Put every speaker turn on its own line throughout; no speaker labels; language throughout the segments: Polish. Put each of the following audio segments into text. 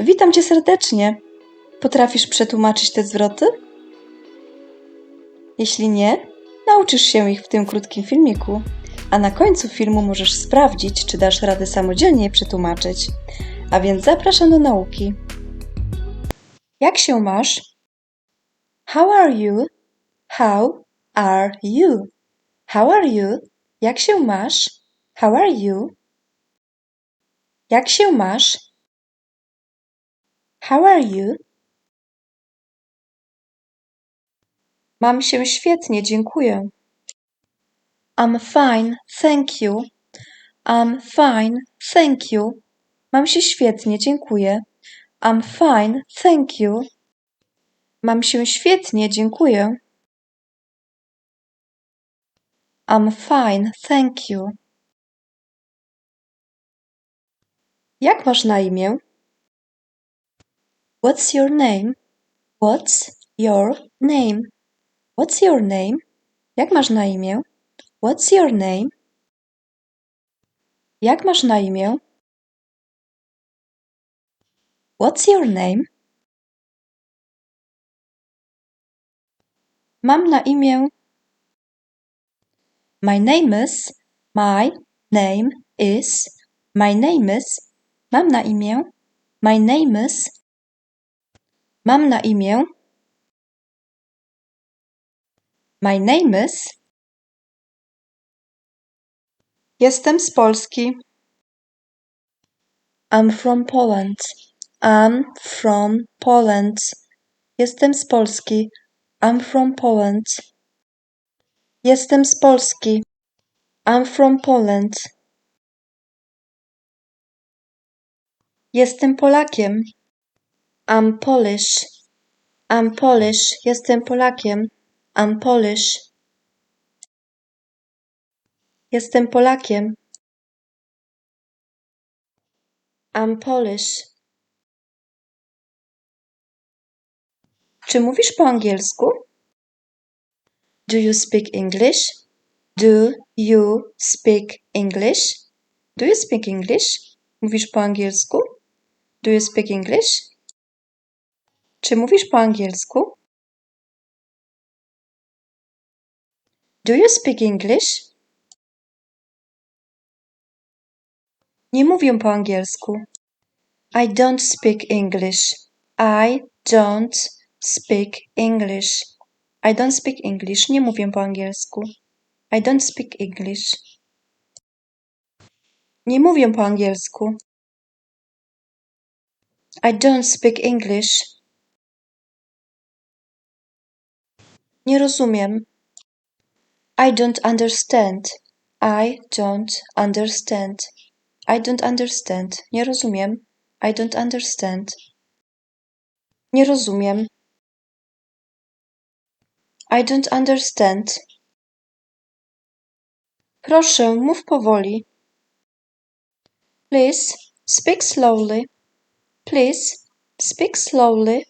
Witam cię serdecznie. Potrafisz przetłumaczyć te zwroty? Jeśli nie, nauczysz się ich w tym krótkim filmiku, a na końcu filmu możesz sprawdzić, czy dasz radę samodzielnie je przetłumaczyć. A więc zapraszam do nauki. Jak się masz? How are you? How are you? How are you? Jak się masz? How are you? Jak się masz? How are you? Mam się świetnie, dziękuję. I'm fine, thank you. I'm fine, thank you. Mam się świetnie, dziękuję. I'm fine, thank you. Mam się świetnie, dziękuję. I'm fine, thank you. Jak masz na imię? What's your name? What's your name? What's your name? Jak masz na imię? What's your name? Jak masz na imię? What's your name? Mam na imię. My name is. My name is. My name is. Mam na imię. My name is. Mam na imię. My name is. Jestem z Polski. I'm from Poland. I'm from Poland. Jestem z Polski. I'm from Poland. Jestem z Polski. I'm from Poland. Jestem Polakiem. I'm Polish. I'm Polish. Jestem Polakiem. I'm Polish. Jestem Polakiem. I'm Polish. Czy mówisz po angielsku? Do you speak English? Do you speak English? Do you speak English? Mówisz po angielsku? Do you speak English? Czy mówisz po angielsku? Do you speak English? Nie mówię po angielsku. I don't speak English. I don't speak English. I don't speak English. Nie mówię po angielsku. I don't speak English. Nie mówię po angielsku. I don't speak English. Nie rozumiem. I don't understand. I don't understand. I don't understand. Nie rozumiem. I don't understand. Nie rozumiem. I don't understand. Proszę, mów powoli. Please speak slowly. Please speak slowly.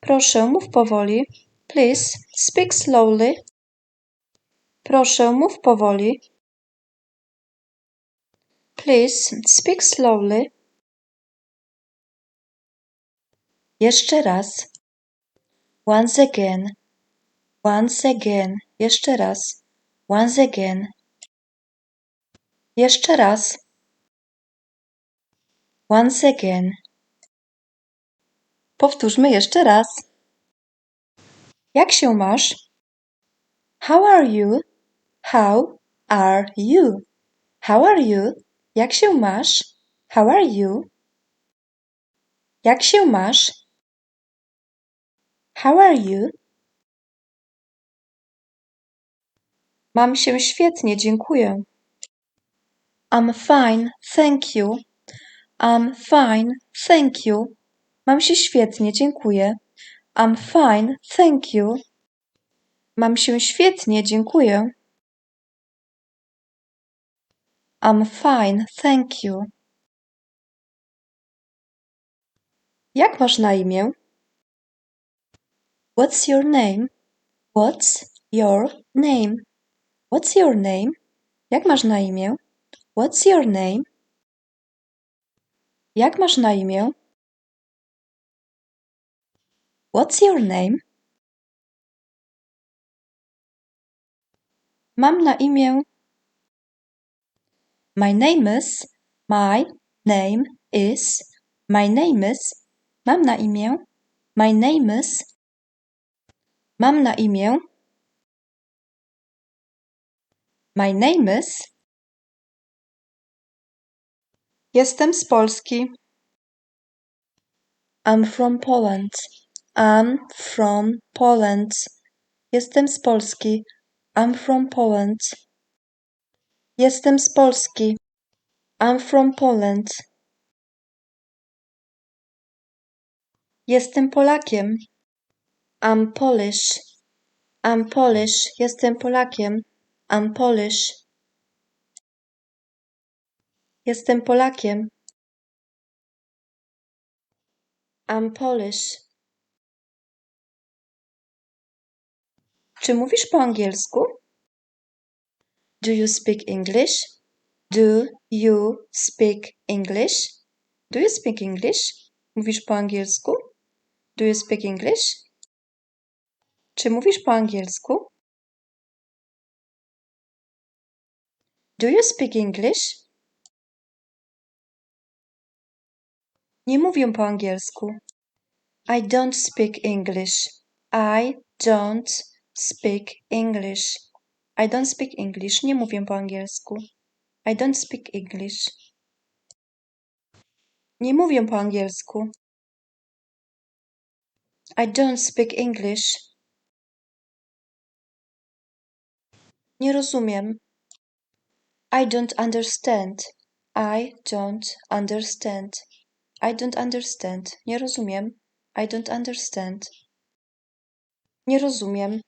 Proszę, mów powoli. Please speak slowly. Proszę, mów powoli. Please speak slowly. Jeszcze raz. Once again. Once again. Jeszcze raz. Once again. Jeszcze raz. Once again. Powtórzmy jeszcze raz. Jak się masz? How are you? How are you? How are you? Jak się masz? How are you? Jak się masz? How are you? Mam się świetnie, dziękuję. I'm fine, thank you. I'm fine, thank you. Mam się świetnie, dziękuję. I'm fine, thank you. Mam się świetnie, dziękuję. I'm fine, thank you. Jak masz na imię? What's your name? What's your name? What's your name? Jak masz na imię? What's your name? Jak masz na imię? What's your name? Mam na imię. My name is. My name is. My name is. Mam na imię. My name is. Mam na imię. My name is. Jestem z Polski. I'm from Poland. I'm from Poland. Jestem z Polski. I'm from Poland. Jestem z Polski. I'm from Poland. Jestem Polakiem. I'm Polish. I'm Polish. Jestem Polakiem. I'm Polish. Jestem Polakiem. I'm Polish. Czy mówisz po angielsku? Do you speak English? Do you speak English? Do you speak English? Mówisz po angielsku? Do you speak English? Czy mówisz po angielsku? Do you speak English? Nie mówię po angielsku. I don't speak English. I don't speak English. I don't speak English. Nie mówię po angielsku. I don't speak English. Nie mówię po angielsku. I don't speak English. Nie rozumiem. I don't understand. I don't understand. I don't understand. Nie rozumiem. I don't understand. Nie rozumiem.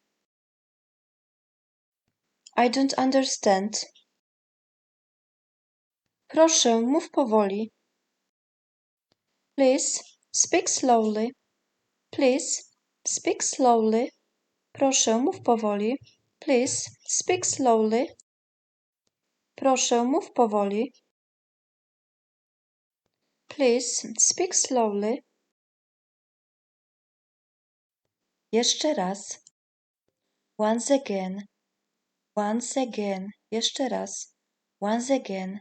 I don't understand. Proszę, mów powoli. Please, speak slowly. Please, speak slowly. Proszę, mów powoli. Please, speak slowly. Proszę, mów powoli. Please, speak slowly. Jeszcze raz. Once again. Once again. Jeszcze raz. Once again.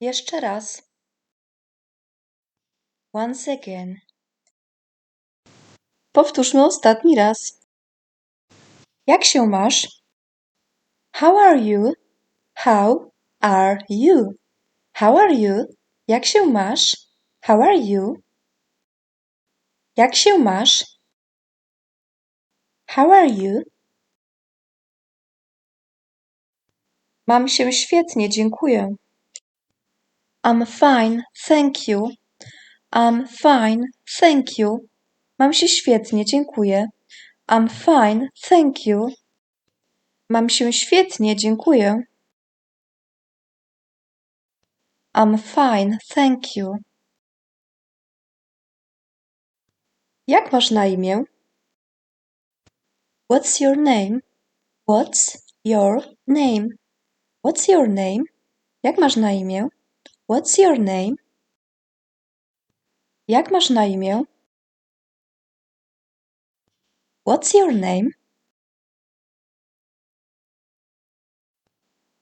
Jeszcze raz. Once again. Powtórzmy ostatni raz. Jak się masz? How are you? How are you? How are you? Jak się masz? How are you? Jak się masz? How are you? Mam się świetnie, dziękuję. I'm fine, thank you. I'm fine, thank you. Mam się świetnie, dziękuję. I'm fine, thank you. Mam się świetnie, dziękuję. I'm fine, thank you. Jak masz na imię? What's your name? What's your name? What's your name? Jak masz na imię? What's your name? Jak masz na imię? What's your name?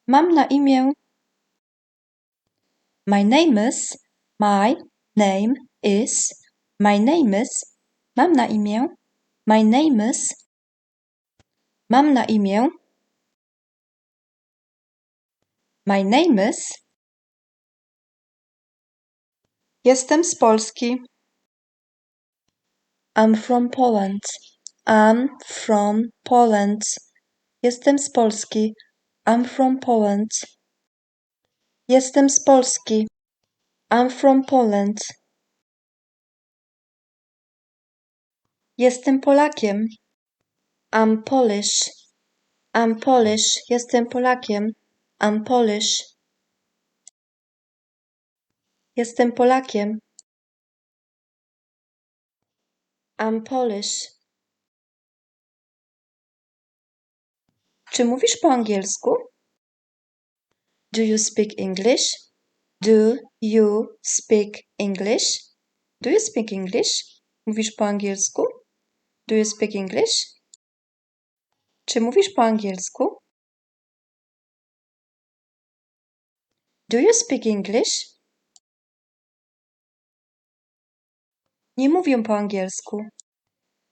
Mam na imię. My name is. My name is. My name is. Mam na imię. My name is. Mam na imię. My name is. Jestem z Polski. I'm from Poland. I'm from Poland. Jestem z Polski. I'm from Poland. Jestem z Polski. I'm from Poland. Jestem Polakiem. I'm Polish. I'm Polish. Jestem Polakiem. I'm Polish. Jestem Polakiem. I'm Polish. Czy mówisz po angielsku? Do you speak English? Do you speak English? Do you speak English? Mówisz po angielsku? Do you speak English? Czy mówisz po angielsku? Do you speak English? Nie mówię po angielsku.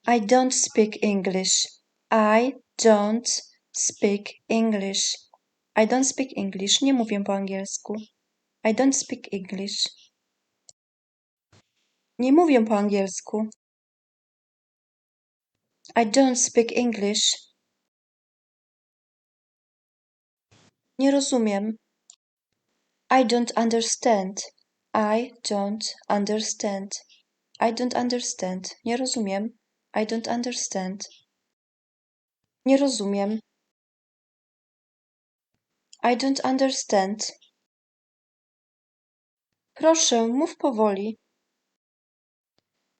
I don't speak English. I don't speak English. I don't speak English. Nie mówię po angielsku. I don't speak English. Nie mówię po angielsku. I don't speak English. Nie rozumiem. I don't understand. I don't understand. I don't understand. Nie rozumiem. I don't understand. Nie rozumiem. I don't understand. Proszę, mów powoli.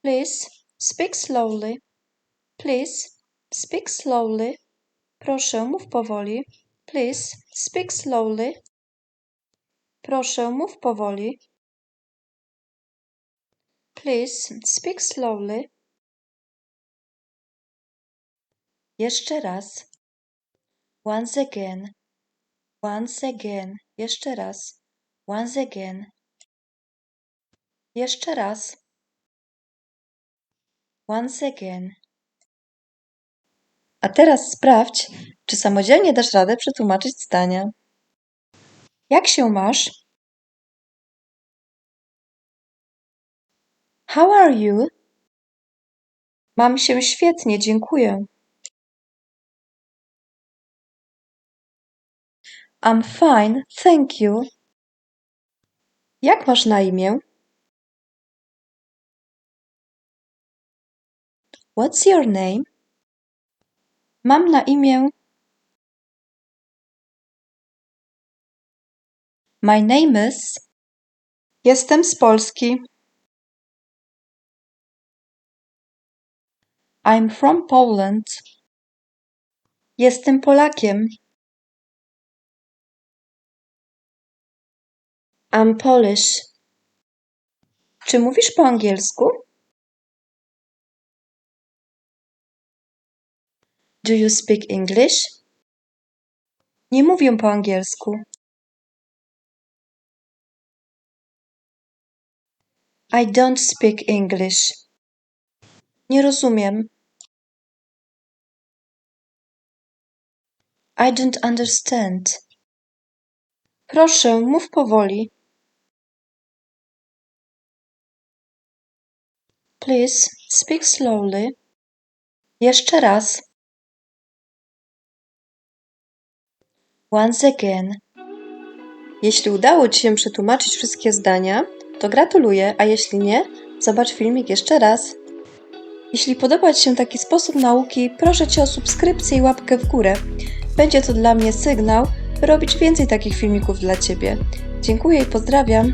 Please speak slowly. Please speak slowly. Proszę, mów powoli. Please speak slowly. Proszę, mów powoli. Please speak slowly. Jeszcze raz. Once again. Once again. Jeszcze raz. Once again. Jeszcze raz. Once again. A teraz sprawdź, czy samodzielnie dasz radę przetłumaczyć zdania. Jak się masz? How are you? Mam się świetnie, dziękuję. I'm fine, thank you. Jak masz na imię? What's your name? Mam na imię. My name is. Jestem z Polski. I'm from Poland. Jestem Polakiem. I'm Polish. Czy mówisz po angielsku? Do you speak English? Nie mówię po angielsku. I don't speak English. Nie rozumiem. I don't understand. Proszę, mów powoli. Please speak slowly. Jeszcze raz. Once again. Jeśli udało Ci się przetłumaczyć wszystkie zdania, to gratuluję, a jeśli nie, zobacz filmik jeszcze raz. Jeśli podoba Ci się taki sposób nauki, proszę Cię o subskrypcję i łapkę w górę. Będzie to dla mnie sygnał, by robić więcej takich filmików dla Ciebie. Dziękuję i pozdrawiam.